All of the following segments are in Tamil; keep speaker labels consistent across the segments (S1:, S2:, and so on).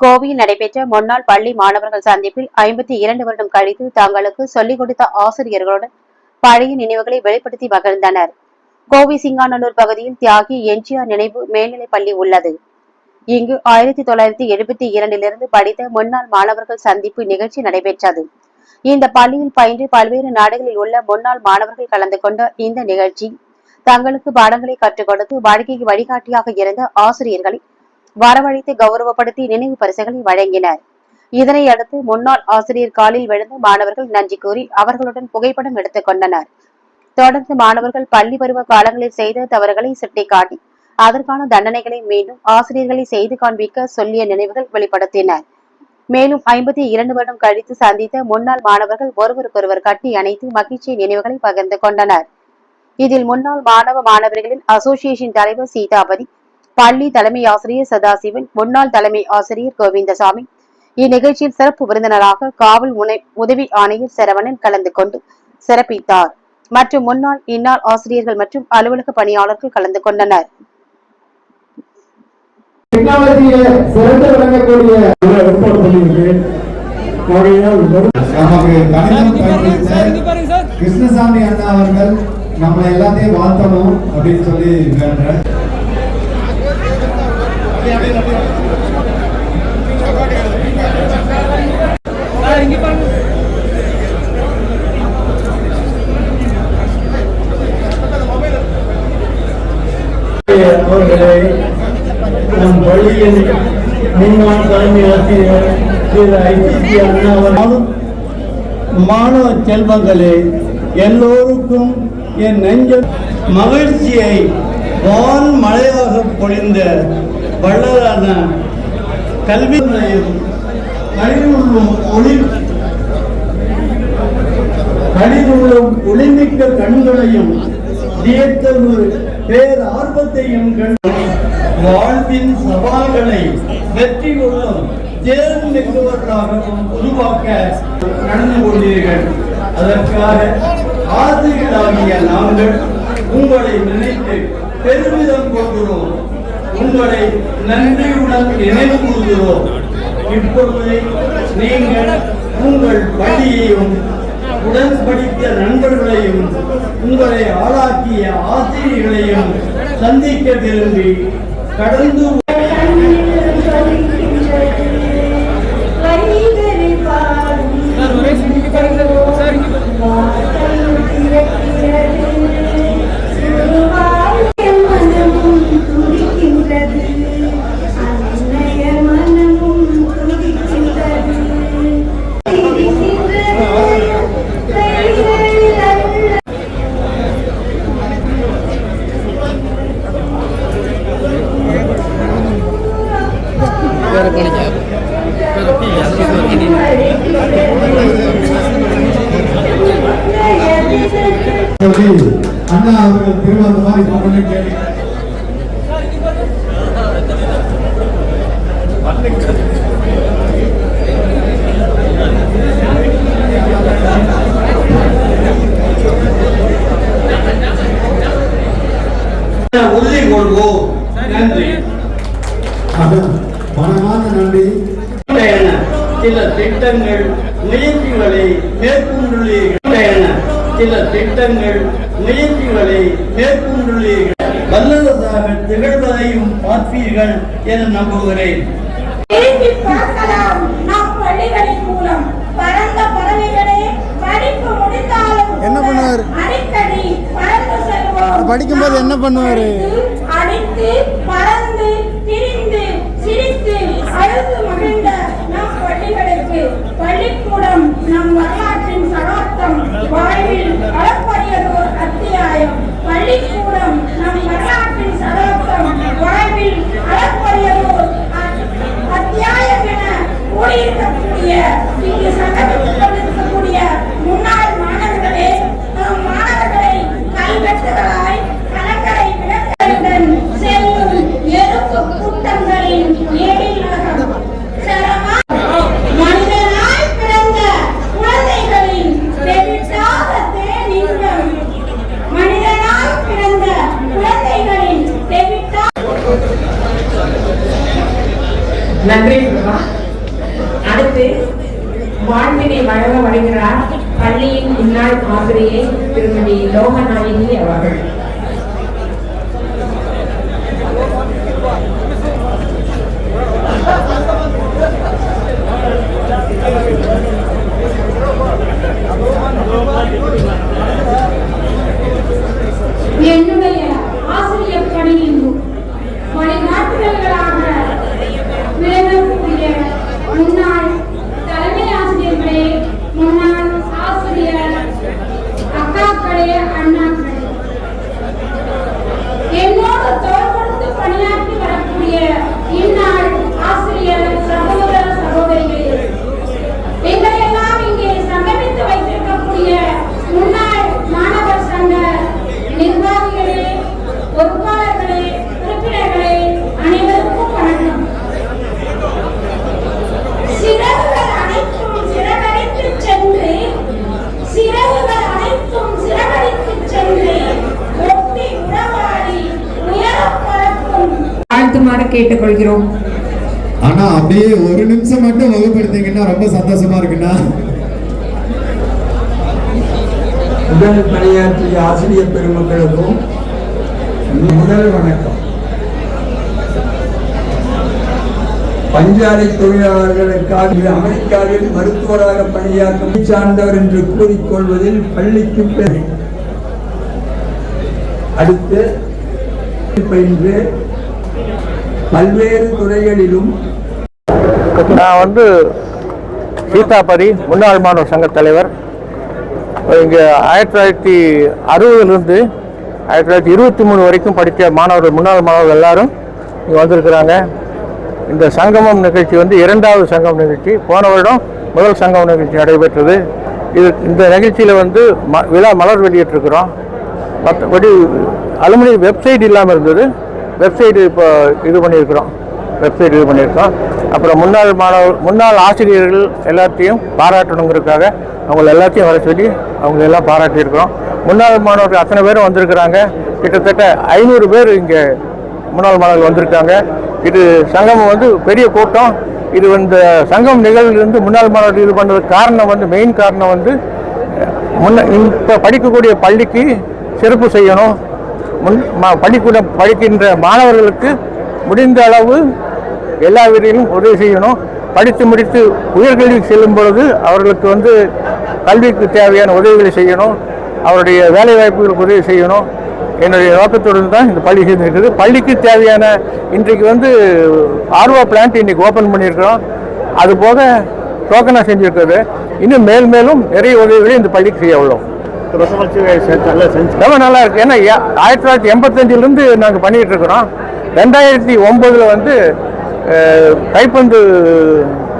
S1: கோவையில் நடைபெற்ற முன்னாள் பள்ளி மாணவர்கள் சந்திப்பில் ஐம்பத்தி இரண்டு வருடம் கழித்து தங்களுக்கு சொல்லிக் கொடுத்த ஆசிரியர்களுடன் பழைய நினைவுகளை வெளிப்படுத்தி மகிழ்ந்தனர். கோவை சிங்காநல்லூர் பகுதியில் தியாகி எம்ஜிஆர் நினைவு மேல்நிலைப் பள்ளி உள்ளது. இங்கு ஆயிரத்தி தொள்ளாயிரத்தி எழுபத்தி இரண்டிலிருந்து படித்த முன்னாள் மாணவர்கள் சந்திப்பு நிகழ்ச்சி நடைபெற்றது. இந்த பள்ளியில் பயின்று பல்வேறு நாடுகளில் உள்ள முன்னாள் மாணவர்கள் கலந்து கொண்ட இந்த நிகழ்ச்சி தங்களுக்கு பாடங்களை கற்றுக் கொடுத்து வாழ்க்கைக்கு வழிகாட்டியாக இருந்த ஆசிரியர்களை வரவழைத்து கௌரவப்படுத்தி நினைவு பரிசுகளை வழங்கினர். இதனை அடுத்து முன்னாள் ஆசிரியர் காலில் விழுந்து மாணவர்கள் நன்றி கூறி அவர்களுடன் புகைப்படம் எடுத்துக் கொண்டனர். தொடர்ந்து மாணவர்கள் பள்ளி பருவ காலங்களில் செய்த தவறுகளை சுட்டிக்காட்டி அதற்கான தண்டனைகளை மீண்டும் ஆசிரியர்களை செய்து காண்பிக்க சொல்லிய நினைவுகள் வெளிப்படுத்தினர். மேலும் ஐம்பத்தி இரண்டு வருடம் கழித்து சந்தித்த முன்னாள் மாணவர்கள் ஒருவருக்கொருவர் கட்டி அணைத்து மகிழ்ச்சி நினைவுகளை பகிர்ந்து கொண்டனர். இதில் முன்னாள் மாணவ மாணவர்களின் அசோசியேஷன் தலைவர் சீதாபதி பள்ளி தலைமை ஆசிரியர் சதாசிவன் முன்னாள் தலைமை ஆசிரியர் கோவிந்தசாமி. இந்நிகழ்ச்சியில் சிறப்பு விருந்தினராக காவல் முனை உதவி ஆணையர் சரவணன் கலந்து கொண்டு சிறப்பித்தார். மற்றும் முன்னாள் இந்நாள் ஆசிரியர்கள் மற்றும் அலுவலக பணியாளர்கள் கலந்து கொண்டனர்.
S2: கிருஷ்ணசாமி அண்ணா அவர்கள் நம்ம எல்லாத்தையும் வாழ்த்தணும் அப்படின்னு சொல்லி வேண்டேன்
S3: அவர்களை நம் பள்ளியின் முன்னாள் தலைமை ஆசிரியர் திரு ஐசிசி அண்ணா மாணவ செல்வங்களே எல்லோருக்கும் என் நெஞ்ச மகிழ்ச்சியை வான் மழையாக பொழிந்த வள்ளலான கல்வி கழிவுள்ளும் ஒளி கழிவுள்ளும் ஒளிமிக்க கண்களையும் வியத்தகு பேர் ஆர்வத்தையும் கண்டு வாழ்வின் சவால்களை வெற்றி கொள்ளும் தேர்வு மிக்கவர்களாகவும் உருவாக்க நடந்து கொண்டீர்கள். அதற்காக ஆசிரியர்களாகிய நாங்கள் உங்களை நினைத்து பெருமிதம் கொள்கிறோம் உங்களை நன்றியுடன் நினைவு கூறுகிறோம் இப்பொழுது நீங்கள் உங்கள் பள்ளியையும் உடன் படித்த நண்பர்களையும் உங்களை ஆளாக்கிய ஆசிரியர்களையும் சந்திக்க விரும்பி கடந்து
S2: சொல்லி அண்ணா அவர்கள் அந்த மாதிரி பண்ணணும்னு கேள்வி
S3: உறுதி கொள்வோம். நன்றி.
S2: மனமான நன்றி.
S3: சில திட்டங்கள் முயற்சிகளை மேற்கொண்டுள்ளீர்கள். சில திட்டங்கள் முயற்சிகளை மேற்கொண்டுள்ளீர்கள் வல்லதாக திகழ்வதையும் பார்ப்பீர்கள் என நம்புகிறேன்
S4: என்ன பண்ணுவாரு?
S5: அடிக்கடி பறந்து செல்வோம்
S4: படிக்கும்போது என்ன பண்ணுவாரு?
S5: அடித்து பறந்து திரிந்து சிரித்து அழுது மகிழ்ந்த நம் பள்ளிகளுக்கு பள்ளிக்கூடம் நம் வரலாற்றின் அர்த்தம். வாழ்வில் அளப்பரியதோர் அத்தியாயம். பள்ளிக்கூடம் நம் வரலாற்றின் சதாப்தம். வாழ்வில் அளப்பரியதோர் அ- அத்தியாயம் என கூடியிருக்கக்கூடிய இங்கு சங்கமித்துக்
S4: நன்றி. அடுத்து வாழ்வினை வழங்க வருகிறார் பள்ளியின் முன்னாள் ஆசிரியை திருமதி லோகநாயகி அவர்கள்
S5: என்னுடைய ஆசிரியர் பணியின் வழிகாட்டுதல்களாக விளங்கக்கூடிய முன்னாள் தலைமை ஆசிரியர்களே முன்னாள் ஆசிரியர் அக்காக்களே அண்ணாக்களே என்னோடு தோள் கொடுத்து பணியாற்றி வரக்கூடிய இந்நாள் ஆசிரியர் சகோதர சகோதரிகளே எங்களையெல்லாம் இங்கே சங்கமித்து வைத்திருக்கக்கூடிய முன்னாள் மாணவர் சங்க நிர்வாகிகளே பொறுப்பாளர்களே உறுப்பினர்களே அனைவருக்கும் வணக்கம் சிறகுகள் அனைத்தும் சிறகடித்து சென்று சிறகுகள் அனைத்தும் சிறகடித்து சென்று ஒட்டி உறவாடி உயரப் பறக்கும்
S4: வாழ்த்துமாறு கேட்டுக்கொள்கிறோம்.
S2: ஆனா அப்படியே ஒரு நிமிஷம் மட்டும் வகுப்படுத்தீங்கன்னா ரொம்ப சந்தோஷமா இருக்குண்ணா.
S6: உடன் பணியாற்றிய ஆசிரியர் பெருமக்களுக்கும் முதல் வணக்கம். பஞ்சாலை தொழிலாளர்களுக்காக அமெரிக்காவில் மருத்துவராக பணியாற்றும் சார்ந்தவர் என்று கூறிக்கொள்வதில் பள்ளிக்கு பெரு அடுத்து பயின்று பல்வேறு துறைகளிலும்
S7: நான் வந்து சீதாபதி முன்னாள் மாணவர் சங்க தலைவர். இங்கே ஆயிரத்தி தொள்ளாயிரத்தி அறுபதுலேருந்து ஆயிரத்தி தொள்ளாயிரத்தி இருபத்தி மூணு வரைக்கும் படித்த மாணவர்கள் முன்னாள் மாணவர்கள் எல்லாரும் இங்கே வந்திருக்கிறாங்க. இந்த சங்கமம் நிகழ்ச்சி வந்து இரண்டாவது சங்கம் நிகழ்ச்சி. போன வருடம் முதல் சங்கம் நிகழ்ச்சி நடைபெற்றது. இது இந்த நிகழ்ச்சியில் வந்து ம விழா மலர் வெளியிட்டிருக்கிறோம். மற்றபடி அலுமினி வெப்சைட் இல்லாமல் இருந்தது. வெப்சைட் இப்போ இது பண்ணியிருக்கிறோம். வெப்சைட் இது பண்ணியிருக்கோம் அப்புறம் முன்னாள் மாணவர் முன்னாள் ஆசிரியர்கள் எல்லாத்தையும் பாராட்டணுங்கிறதுக்காக அவங்கள எல்லாத்தையும் வர சொல்லி அவங்க எல்லாம் பாராட்டியிருக்கிறோம். முன்னாள் மாணவர்கள் அத்தனை பேரும் வந்திருக்கிறாங்க. கிட்டத்தட்ட ஐநூறு பேர் இங்கே முன்னாள் மாணவர்கள் வந்திருக்காங்க. இது சங்கமம் வந்து பெரிய கூட்டம். இது இந்த சங்கம் நிகழ்விலிருந்து முன்னாள் மாணவர்கள் இது பண்ணுறதுக்கு காரணம் வந்து மெயின் காரணம் வந்து முன்ன இப்போ படிக்கக்கூடிய பள்ளிக்கு சிறப்பு செய்யணும். முன் பள்ளிக்கூடம் படிக்கின்ற மாணவர்களுக்கு முடிந்த அளவு எல்லா விதையிலும் உதவி செய்யணும். படித்து முடித்து உயர்கல்விக்கு செல்லும் பொழுது அவர்களுக்கு வந்து கல்விக்கு தேவையான உதவிகளை செய்யணும். அவருடைய வேலை வாய்ப்புகளுக்கு உதவி செய்யணும். என்னுடைய நோக்கத்துடன் தான் இந்த பள்ளி செய்திருக்குது பள்ளிக்கு தேவையான இன்றைக்கு வந்து ஆர்வா பிளான்ட் இன்றைக்கு ஓப்பன் பண்ணியிருக்கிறோம். அது போக டோக்கனாக செஞ்சுருக்கிறது. இன்னும் மேல் மேலும் நிறைய உதவிகளை இந்த பள்ளிக்கு செய்ய உள்ளோம். ரொம்ப நல்லா இருக்கு. ஏன்னா ஆயிரத்தி தொள்ளாயிரத்தி எண்பத்தஞ்சிலிருந்து நாங்கள் பண்ணிட்டு இருக்கிறோம். ரெண்டாயிரத்தி ஒன்பதுல வந்து கைப்பந்து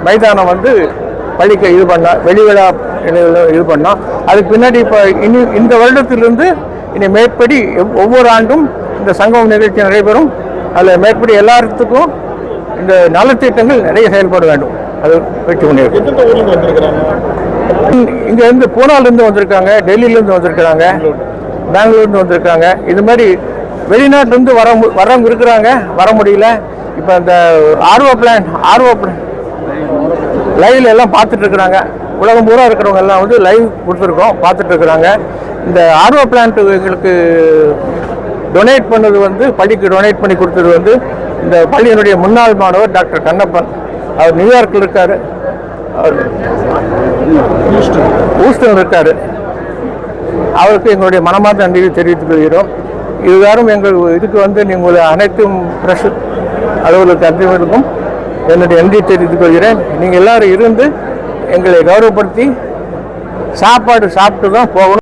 S7: மைதானம் வந்து பள்ளிக்கு இது பண்ணோம் வெளி விழா நிலையில இது பண்ணோம். அதுக்கு பின்னாடி இப்போ இனி இந்த வருடத்திலிருந்து இனி மேற்படி ஒவ்வொரு ஆண்டும் இந்த சங்கம் நிகழ்ச்சி நடைபெறும். அதில் மேற்படி எல்லாத்துக்கும் இந்த நலத்திட்டங்கள் நிறைய செயல்பட வேண்டும். அது வெற்றி பண்ணியிருக்கோம் இங்கே இருந்து பூனாலேருந்து வந்திருக்காங்க டெல்லியிலேருந்து வந்திருக்கிறாங்க பெங்களூர்லேருந்து வந்திருக்காங்க. இது மாதிரி வெளிநாட்டிலேருந்து வர வரவங்க இருக்கிறாங்க வர முடியல. இப்போ இந்த ஆர்வோ பிளான் ஆர்வோ லைவ்ல எல்லாம் பார்த்துட்டு இருக்கிறாங்க. உலகம் பூரா இருக்கிறவங்க எல்லாம் வந்து லைவ் கொடுத்துருக்கோம் பார்த்துட்டு இருக்கிறாங்க. இந்த ஆர்வோ பிளான்ட் எங்களுக்கு டொனேட் பண்ணது வந்து பள்ளிக்கு டொனேட் பண்ணி கொடுத்தது வந்து இந்த பள்ளியினுடைய முன்னாள் மாணவர் டாக்டர் கண்ணப்பன். அவர் நியூயார்க்கில் இருக்கார். அவர் ஊஸ்டன் இருக்கார். அவருக்கு எங்களுடைய மனமார்ந்த நன்றியை தெரிவித்துக் கொள்கிறோம். இதுகாரும் எங்கள் இதுக்கு வந்து நீங்கள் அனைத்தும் பிரஸ் அலுவலக அனைவருக்கும் என்னுடைய நன்றியை தெரிவித்துக் கொள்கிறேன். நீங்கள் எல்லாரும் இருந்து எங்களை கௌரவப்படுத்தி சாப்பாடு சாப்பிட்டு தான் போகணும்.